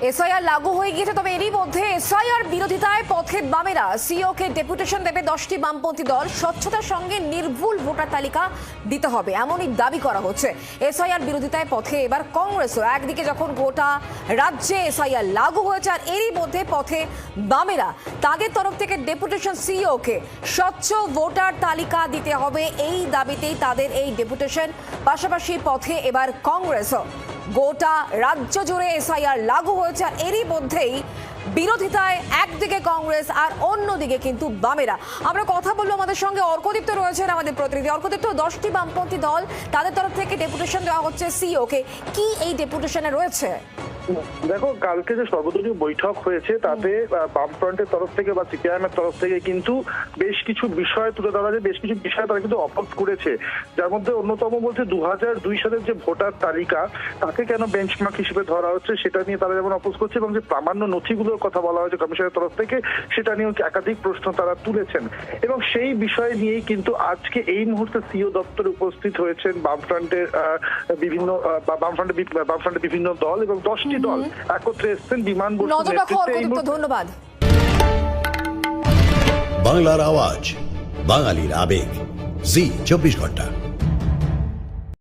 SIR লাগু হয়ে গিয়েছে, তবে এরই মধ্যে এসআইআর বিরোধিতায় পথে বামেরা। সিও কে ডেপুটেশন দেবে দশটি বামপন্থী দল। স্বচ্ছতার সঙ্গে নির্ভুল ভোটার তালিকা দিতে হবে, এমনই দাবি করা হচ্ছে। এসআইআর বিরোধিতায় পথে এবার কংগ্রেসও। একদিকে যখন গোটা রাজ্যে এসআইআর লাগু হয়েছে, আর এরই মধ্যে পথে বামেরা। তাদের তরফ থেকে ডেপুটেশন সিও কে স্বচ্ছ ভোটার তালিকা দিতে হবে, এই দাবিতেই তাদের এই ডেপুটেশন। পাশাপাশি পথে এবার কংগ্রেসও। গোটা রাজ্য জুড়ে এসআইআর লাগু হয়েছে আর এরই মধ্যেই বিরোধিতায় একদিকে কংগ্রেস আর অন্যদিকে কিন্তু বামেরা। আমরা কথা বলব আমাদের সঙ্গে অর্কদীপ্ত রয়েছেন আমাদের প্রতিনিধি। অর্কদীপ্ত, দশটি বামপন্থী দল তাদের তরফ থেকে ডেপুটেশন দেওয়া হচ্ছে সিওকে কি এই ডেপুটেশনে রয়েছে? দেখো কালকে যে সর্বদলীয় বৈঠক হয়েছে তাতে বামফ্রন্টের তরফ থেকে বা সিপিআইএম এর তরফ থেকে কিন্তু বেশ কিছু বিষয় তুলে ধরা যায় বেশ কিছু বিষয় তারা কিন্তু অপোজ করেছে। যার মধ্যে অন্যতম বলছে দু দুই সালের যে ভোটার তালিকা তাকে কেন বেঞ্চমার্ক হিসেবে ধরা হচ্ছে সেটা নিয়ে তারা যেমন অপোজ করছে এবং যে প্রামাণ্য নথিগুলোর কথা বলা হয়েছে কমিশনের তরফ থেকে সেটা নিয়েও একাধিক প্রশ্ন তারা তুলেছেন। এবং সেই বিষয় নিয়েই কিন্তু আজকে এই মুহূর্তে সিও দপ্তরে উপস্থিত হয়েছেন বামফ্রন্টের বিভিন্ন বামফ্রন্টের বামফ্রন্টের বিভিন্ন দল এবং দশটি দল একত্রে এসছেন বিমান নজর রাখো ধন্যবাদ। বাংলার আওয়াজ বাঙালির আবেগ। জি চব্বিশ ঘণ্টা।